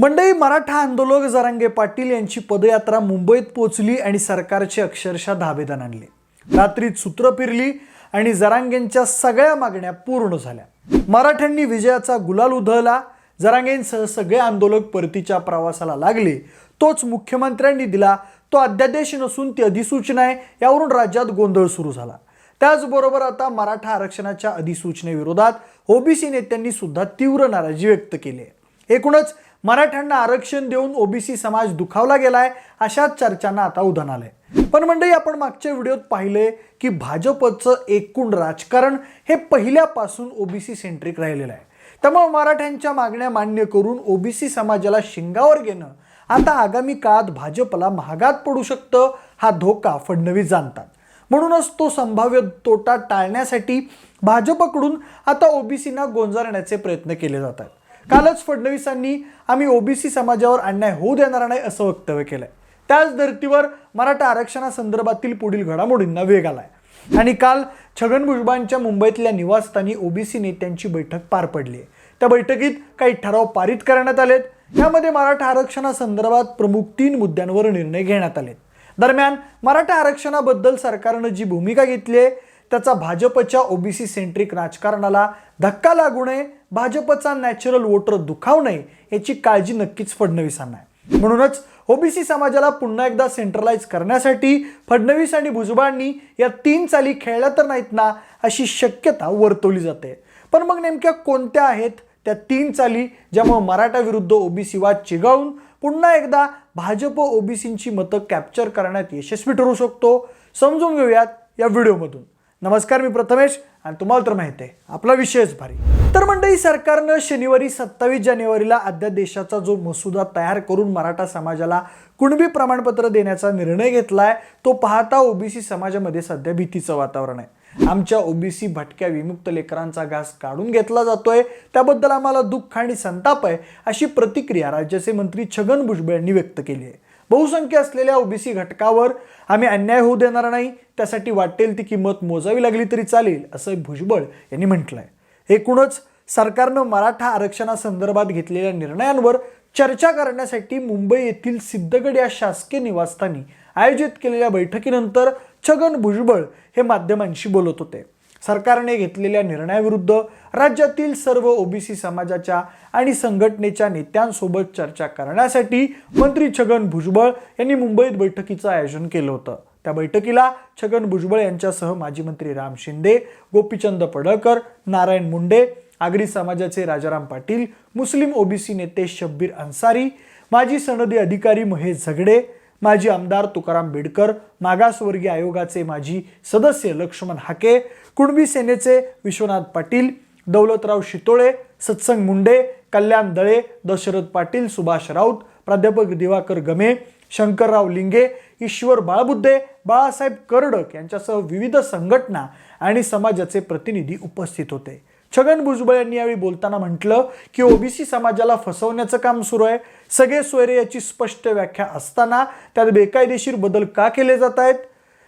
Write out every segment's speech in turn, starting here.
मंडई मराठा आंदोलक जरांगे पाटील यांची पदयात्रा मुंबईत पोचली आणि सरकारचे अक्षरशः धाबेदान आणले. रात्रीत सूत्र फिरली आणि जरांगेंच्या सगळ्या मागण्या पूर्ण झाल्या. मराठ्यांनी विजयाचा गुलाल उधळला. जरांगेंसह सगळे आंदोलक परतीच्या प्रवासाला लागले. तोच मुख्यमंत्र्यांनी दिला. तो अध्यादेश नसून ती अधिसूचना आहे यावरून राज्यात गोंधळ सुरू झाला. त्याचबरोबर आता मराठा आरक्षणाच्या अधिसूचनेविरोधात ओबीसी नेत्यांनी सुद्धा तीव्र नाराजी व्यक्त केली आहे. एकूणच मराठ्यांना आरक्षण देऊन ओबीसी समाज दुखावला गेलाय अशाच चर्चांना आता उधाण आलंय. पण मंडळी आपण मागच्या व्हिडिओत पाहिले की भाजपचं एकूण राजकारण हे पहिल्यापासून ओबीसी सेंट्रिक राहिलेलं आहे. त्यामुळे मराठ्यांच्या मागण्या मान्य करून ओबीसी समाजाला शिंगावर घेणं आता आगामी काळात भाजपला महागात पडू शकतं हा धोका फडणवीस जाणतात. म्हणूनच तो संभाव्य तोटा टाळण्यासाठी भाजपकडून आता ओबीसीना गोंजारण्याचे प्रयत्न केले जात आहेत कालच फडणवीसांनी आम्ही ओबीसी समाजावर अन्याय होऊ देणार नाही असं वक्तव्य केलंय. त्याच धर्तीवर मराठा आरक्षणासंदर्भातील पुढील घडामोडींना वेग आलाय. आणि काल छगन भुजबळांच्या मुंबईतल्या निवासस्थानी ओबीसी नेत्यांची बैठक पार पडली आहे त्या बैठकीत काही ठराव पारित करण्यात आलेत. यामध्ये मराठा आरक्षणासंदर्भात प्रमुख तीन मुद्द्यांवर निर्णय घेण्यात आलेत. दरम्यान मराठा आरक्षणाबद्दल सरकारनं जी भूमिका घेतली आहे त्याचा भाजपच्या ओबीसी सेंट्रिक राजकारणाला धक्का लागू नये भाजपचा नॅचरल वोटर दुखावू नये याची काळजी नक्कीच फडणवीसांना आहे. म्हणूनच ओबीसी समाजाला पुन्हा एकदा सेंट्रलाइज करण्यासाठी फडणवीस आणि भुजबळांनी या तीन चाली खेळल्या तर नाहीत ना अशी शक्यता वर्तवली जाते. पण मग नेमक्या कोणत्या आहेत त्या तीन चाली ज्यामुळे मराठा विरुद्ध ओबीसी वाद चिघळून पुन्हा एकदा भाजप ओबीसींची मतं कॅप्चर करण्यात यशस्वी ठरू शकतो? समजून घेऊयात या व्हिडिओमधून. नमस्कार मी प्रथमेश आणि तुम्हाला तर माहिती आहे आपला विषयच भारी. तर मंडळी सरकारनं शनिवारी सत्तावीस जानेवारीला अध्यादेशाचा जो मसुदा तयार करून मराठा समाजाला कुणबी प्रमाणपत्र देण्याचा निर्णय घेतलाय तो पाहता ओबीसी समाजामध्ये सध्या भीतीचं वातावरण आहे. आमच्या ओबीसी भटक्या विमुक्त लेकरांचा घास काढून घेतला जातोय त्याबद्दल आम्हाला दुःख आणि संताप आहे अशी प्रतिक्रिया राज्याचे मंत्री छगन भुजबळ यांनी व्यक्त केली आहे. बहुसंख्य असलेल्या ओबीसी घटकावर आम्ही अन्याय होऊ देणार नाही त्यासाठी वाटेल ती किंमत मोजावी लागली तरी चालेल असं भुजबळ यांनी म्हटलं आहे एकूणच सरकारनं मराठा आरक्षणासंदर्भात घेतलेल्या निर्णयांवर चर्चा करण्यासाठी मुंबई येथील सिद्धगड या शासकीय निवासस्थानी आयोजित केलेल्या बैठकीनंतर छगन भुजबळ हे माध्यमांशी बोलत होते. सरकारने घेतलेल्या निर्णयाविरुद्ध राज्यातील सर्व ओबीसी समाजाच्या आणि संघटनेच्या नेत्यांसोबत चर्चा करण्यासाठी मंत्री छगन भुजबळ यांनी मुंबईत बैठकीचं आयोजन केलं होतं. त्या बैठकीला छगन भुजबळ यांच्यासह माजी मंत्री राम शिंदे गोपीचंद पडळकर नारायण मुंडे आगरी समाजाचे राजाराम पाटील मुस्लिम ओबीसी नेते शब्बीर अन्सारी माजी सनदी अधिकारी महेश झगडे माजी आमदार तुकाराम बेडकर मागासवर्गीय आयोगाचे माजी सदस्य लक्ष्मण हाके कुणबी सेनेचे विश्वनाथ पाटील दौलतराव शितोळे सत्संग मुंडे कल्याण दळे दशरथ पाटील सुभाष राऊत प्राध्यापक दिवाकर गमे शंकरराव लिंगे ईश्वर बाळबुद्धे बाळासाहेब कर्डक यांच्यासह विविध संघटना आणि समाजाचे प्रतिनिधी उपस्थित होते. छगन भुजबळ यांनी यावेळी बोलताना म्हटलं की ओबीसी समाजाला फसवण्याचं काम सुरू आहे. सगळे सोयरे याची स्पष्ट व्याख्या असताना त्यात बेकायदेशीर बदल का केले जात आहेत?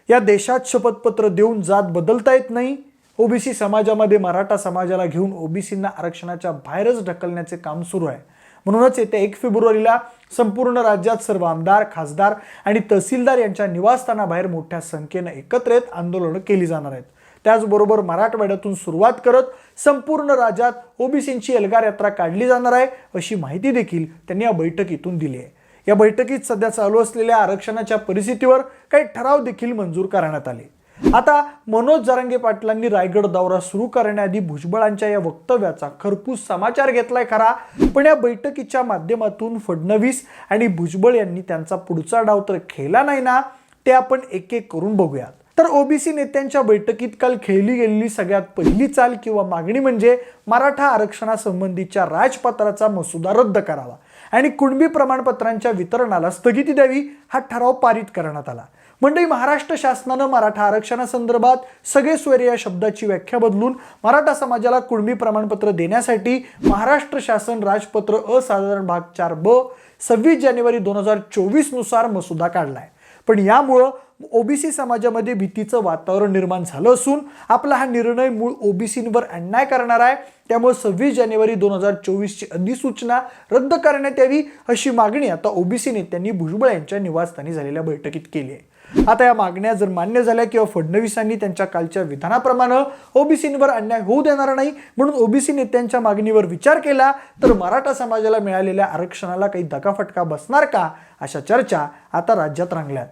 या देशात शपथपत्र देऊन जात बदलता येत नाही? ओबीसी समाजामध्ये मराठा समाजाला घेऊन ओबीसींना आरक्षणाच्या बाहेरच ढकलण्याचे काम सुरू आहे. म्हणूनच येत्या एक फेब्रुवारीला संपूर्ण राज्यात सर्व आमदार खासदार आणि तहसीलदार यांच्या निवासस्थानाबाहेर मोठ्या संख्येनं एकत्र येत आंदोलनं केली जाणार आहेत. त्याचबरोबर मराठवाड्यातून सुरुवात करत संपूर्ण राज्यात ओबीसींची एल्गार यात्रा काढली जाणार आहे अशी माहिती देखील त्यांनी या बैठकीतून दिली आहे. या बैठकीत सध्या चालू असलेल्या आरक्षणाच्या परिस्थितीवर काही ठराव देखील मंजूर करण्यात आले. आता मनोज जरांगे पाटलांनी रायगड दौरा सुरू करण्याआधी भुजबळांच्या या वक्तव्याचा खरपूस समाचार घेतलाय खरा पण या बैठकीच्या माध्यमातून फडणवीस आणि भुजबळ यांनी त्यांचा पुढचा डाव तर खेळला नाही ना ते आपण एक एक करून बघूयात. तर ओबीसी नेत्यांच्या बैठकीत काल खेळली गेलेली सगळ्यात पहिली चाल किंवा मागणी म्हणजे मराठा आरक्षणासंबंधीच्या राजपत्राचा मसुदा रद्द करावा आणि कुणबी प्रमाणपत्रांच्या वितरणाला स्थगिती द्यावी हा ठराव पारित करण्यात आला. मंडळी महाराष्ट्र शासनानं मराठा आरक्षणासंदर्भात सगळे सोयरे या शब्दाची व्याख्या बदलून मराठा समाजाला कुणबी प्रमाणपत्र देण्यासाठी महाराष्ट्र शासन राजपत्र असाधारण भाग चार ब सव्वीस जानेवारी दोन हजार चोवीसनुसार मसुदा काढलाय. पण यामुळं ओबीसी समाजामध्ये भीतीचं वातावरण निर्माण झालं असून आपला हा निर्णय मूळ ओबीसींवर अन्याय करणार आहे. त्यामुळे सव्वीस जानेवारी दोन हजार चोवीसची अधिसूचना रद्द करण्यात यावी अशी मागणी आता ओबीसी नेत्यांनी भुजबळ यांच्या निवासस्थानी झालेल्या बैठकीत केली आहे. आता या मागण्या जर मान्य झाल्या किंवा फडणवीसांनी त्यांच्या कालच्या विधानाप्रमाणे ओबीसींवर अन्याय होऊ देणार नाही म्हणून ओबीसी नेत्यांच्या मागणीवर विचार केला तर मराठा समाजाला मिळालेल्या आरक्षणाला काही दगाफटका बसणार का अशा चर्चा आता राज्यात रंगल्यात.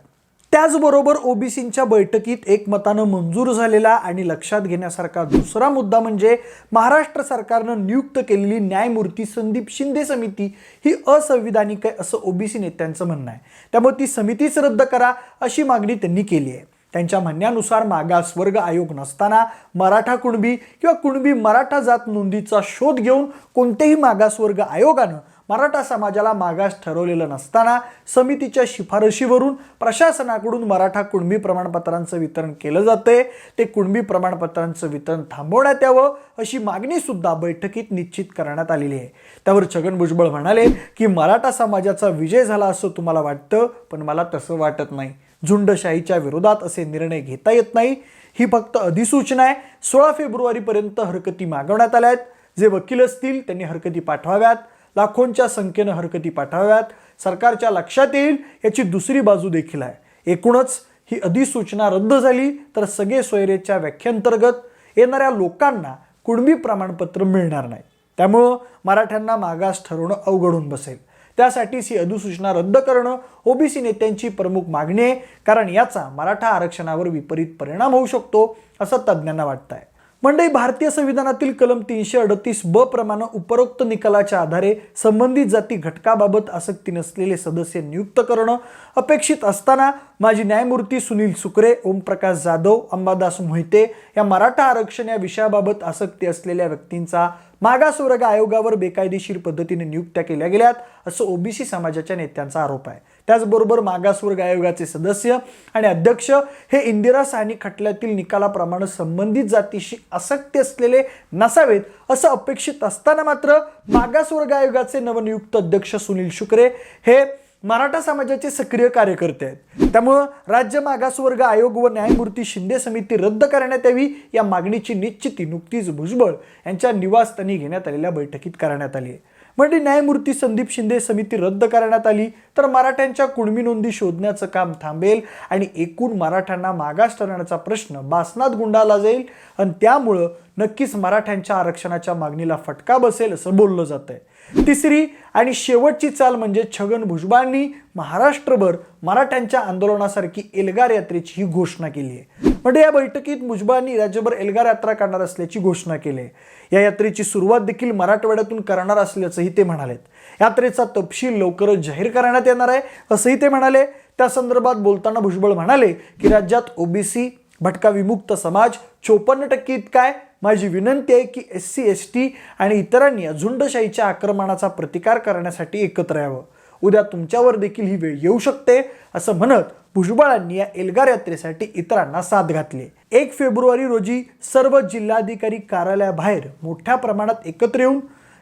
त्याचबरोबर ओबीसींच्या बैठकीत एकमतानं मंजूर झालेला आणि लक्षात घेण्यासारखा दुसरा मुद्दा म्हणजे महाराष्ट्र सरकारनं नियुक्त केलेली न्यायमूर्ती संदीप शिंदे समिती ही असंविधानिक आहे असं ओबीसी नेत्यांचं म्हणणं आहे. त्यामुळे ती समितीच रद्द करा अशी मागणी त्यांनी केली आहे. त्यांच्या म्हणण्यानुसार मागासवर्ग आयोग नसताना मराठा कुणबी किंवा कुणबी मराठा जात नोंदीचा शोध घेऊन कोणत्याही मागासवर्ग आयोगानं मराठा समाजाला मागास ठरवलेलं नसताना समितीच्या शिफारशीवरून प्रशासनाकडून मराठा कुणबी प्रमाणपत्रांचं वितरण केलं जातंय. ते कुणबी प्रमाणपत्रांचं वितरण थांबवण्यात यावं अशी मागणीसुद्धा बैठकीत निश्चित करण्यात आलेली आहे. त्यावर छगन भुजबळ म्हणाले की मराठा समाजाचा विजय झाला असं तुम्हाला वाटतं? पण मला तसं वाटत नाही. झुंडशाहीच्या विरोधात असे निर्णय घेता येत नाही. ही फक्त अधिसूचना आहे. सोळा फेब्रुवारीपर्यंत हरकती मागवण्यात आल्या आहेत. जे वकील असतील त्यांनी हरकती पाठवाव्यात. लाखोंच्या संख्येनं हरकती पाठवाव्यात सरकारच्या लक्षात येईल याची दुसरी बाजू देखील आहे. एकूणच ही अधिसूचना रद्द झाली तर सगळे सोयरेच्या व्याख्येअंतर्गत येणाऱ्या लोकांना कुणबी प्रमाणपत्र मिळणार नाही. त्यामुळं मराठ्यांना मागास ठरवणं अवघड होऊन बसेल. त्यासाठीच ही अधिसूचना रद्द करणं ओबीसी नेत्यांची प्रमुख मागणी आहे कारण याचा मराठा आरक्षणावर विपरीत परिणाम होऊ शकतो असं तज्ज्ञांना वाटतं आहे मंडळी भारतीय संविधानातील कलम तीनशे अडतीस ब प्रमाणे उपरोक्त निकालाच्या आधारे संबंधित जाती घटकाबाबत आसक्ती नसलेले सदस्य नियुक्त करणं अपेक्षित असताना माजी न्यायमूर्ती सुनील सुकरे ओमप्रकाश जाधव अंबादास मोहिते या मराठा आरक्षण या विषयाबाबत आसक्ती असलेल्या व्यक्तींचा मागासवर्ग आयोगावर बेकायदेशीर पद्धतीने नियुक्त्या केल्या गेल्यात असं ओबीसी समाजाच्या नेत्यांचा आरोप आहे. त्याचबरोबर मागासवर्ग आयोगाचे सदस्य आणि अध्यक्ष हे इंदिरा साहनी खटल्यातील निकालाप्रमाणे संबंधित जातीशी आसक्ती असलेले नसावेत असं अपेक्षित असताना मात्र मागासवर्ग आयोगाचे नवनियुक्त अध्यक्ष सुनील शुक्रे हे मराठा समाजाचे सक्रिय कार्यकर्ते आहेत. त्यामुळं राज्य मागासवर्ग आयोग व न्यायमूर्ती शिंदे समिती रद्द करण्यात यावी या मागणीची निश्चिती नुकतीच भुजबळ यांच्या निवासस्थानी घेण्यात आलेल्या बैठकीत करण्यात आली आहे. म्हणजे न्यायमूर्ती संदीप शिंदे समिती रद्द करण्यात आली तर मराठ्यांच्या कुणबी नोंदी शोधण्याचं काम थांबेल आणि एकूण मराठ्यांना मागास ठरवण्याचा प्रश्न बासनात गुंडाला जाईल. आणि त्यामुळं नक्कीच मराठ्यांच्या आरक्षणाच्या मागणीला फटका बसेल असं बोललं जात आहे तिसरी आणि शेवटची चाल म्हणजे छगन भुजबळांनी महाराष्ट्रभर मराठ्यांच्या आंदोलनासारखी एल्गार यात्रेची ही घोषणा केली आहे. म्हणजे या बैठकीत भुजबळांनी राज्यभर एल्गार यात्रा करणार असल्याची घोषणा केली आहे. या यात्रेची सुरुवात देखील मराठवाड्यातून करणार असल्याचंही ते म्हणालेत. यात्रेचा तपशील लवकरच जाहीर करण्यात येणार आहे असंही ते म्हणाले. त्या संदर्भात बोलताना भुजबळ म्हणाले की राज्यात ओबीसी भटका विमुक्त समाज चोपन्न टक्के इतका आहे. माझी विनंती आहे की एस सी एस टी आणि इतरांनी या झुंडशाहीच्या आक्रमणाचा प्रतिकार करण्यासाठी एकत्र यावं. उद्या तुमच्यावर देखील ही वेळ येऊ शकते असं म्हणत भुजबळांनी या एल्गार यात्रेसाठी इतरांना साथ घातली. एक फेब्रुवारी रोजी सर्व जिल्हाधिकारी कार्यालयाबाहेर मोठ्या प्रमाणात एकत्र येऊन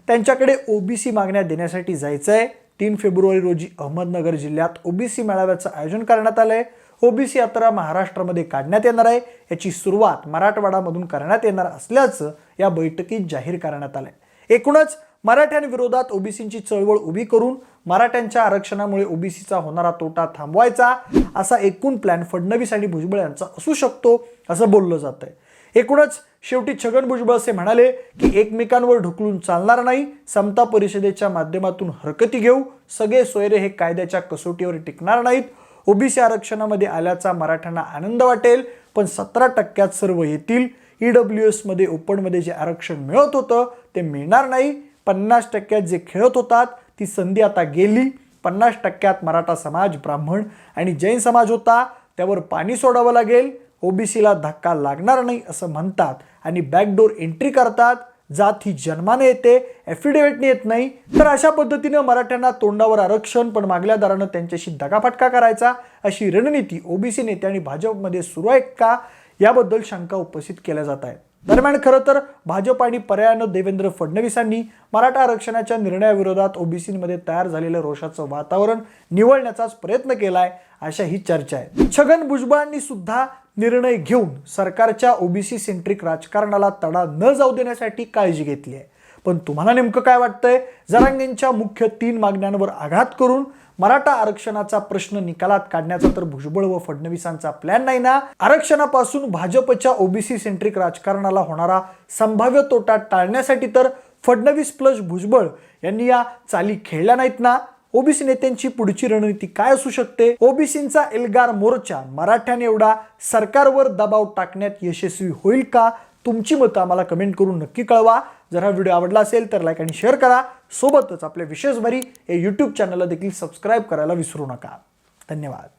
त्यांच्याकडे ओबीसी मागण्या देण्यासाठी जायचं आहे तीन फेब्रुवारी रोजी अहमदनगर जिल्ह्यात ओबीसी मेळाव्याचं आयोजन करण्यात आलं आहे ओबीसी यात्रा महाराष्ट्रामध्ये काढण्यात येणार आहे. याची सुरुवात मराठवाडामधून करण्यात येणार असल्याचं या बैठकीत जाहीर करण्यात आलंय. एकूणच मराठ्यांविरोधात ओबीसींची चळवळ उभी करून मराठ्यांच्या आरक्षणामुळे ओबीसीचा होणारा तोटा थांबवायचा असा एकूण प्लॅन फडणवीस आणि भुजबळ यांचा असू शकतो असं बोललं जात आहे एकूणच शेवटी छगन भुजबळ असे म्हणाले की एकमेकांवर ढुकलून चालणार नाही. समता परिषदेच्या माध्यमातून हरकती घेऊ. सगळे सोयरे हे कायद्याच्या कसोटीवर टिकणार नाहीत. ओबीसी आरक्षणामध्ये आल्याचा मराठ्यांना आनंद वाटेल पण सतरा टक्क्यात सर्व येतील. डब्ल्यू एसमध्ये ओपनमध्ये जे आरक्षण मिळत होतं ते मिळणार नाही. पन्नास टक्क्यात जे खेळत होतात ती संधी आता गेली. पन्नास टक्क्यात मराठा समाज ब्राह्मण आणि जैन समाज होता. त्यावर पाणी सोडावं लागेल. ओबीसीला धक्का लागणार नाही असं म्हणतात आणि बॅकडोर एंट्री करतात. जात ही जन्माने येते ॲफिडेव्हिटने येत नाही तर अशा पद्धतीनं मराठ्यांना तोंडावर आरक्षण पण मागल्या दरानं त्यांच्याशी दगाफटका करायचा अशी रणनीती ओबीसी नेते आणि भाजपमध्ये सुरू आहे का याबद्दल शंका उपस्थित केल्या जात आहेत. दरम्यान खरं तर भाजप आणि पर्यायानं देवेंद्र फडणवीसांनी मराठा आरक्षणाच्या निर्णयाविरोधात ओबीसीमध्ये तयार झालेलं रोषाचं वातावरण निवळण्याचाच प्रयत्न केलाय अशा ही चर्चा आहे छगन भुजबळांनी सुद्धा निर्णय घेऊन सरकारच्या ओबीसी सेंट्रिक राजकारणाला तडा न जाऊ देण्यासाठी काळजी घेतली आहे. पण तुम्हाला नेमकं काय वाटतंय? जरांगेंच्या मुख्य तीन मागण्यांवर आघात करून मराठा आरक्षणाचा प्रश्न निकालात काढण्याचा तर भुजबळ व फडणवीसांचा प्लॅन नाही ना? आरक्षणापासून भाजपच्या ओबीसी सेंट्रिक राजकारणाला होणारा संभाव्य तोटा टाळण्यासाठी तर फडणवीस प्लस भुजबळ यांनी या चाली खेळल्या नाहीत ना? ओबीसी नेत्यांची पुढची रणनीती काय असू शकते? ओबीसींचा एल्गार मोर्चा मराठ्याने एवढा सरकारवर दबाव टाकण्यात यशस्वी होईल का? तुमची मतं आम्हाला कमेंट करून नक्की कळवा. जर हा व्हिडिओ आवडला असेल तर लाईक आणि शेअर करा. सोबतच आपल्या विशेष भरी हे यूट्यूब चॅनलला देखील सबस्क्राईब करायला विसरू नका. धन्यवाद.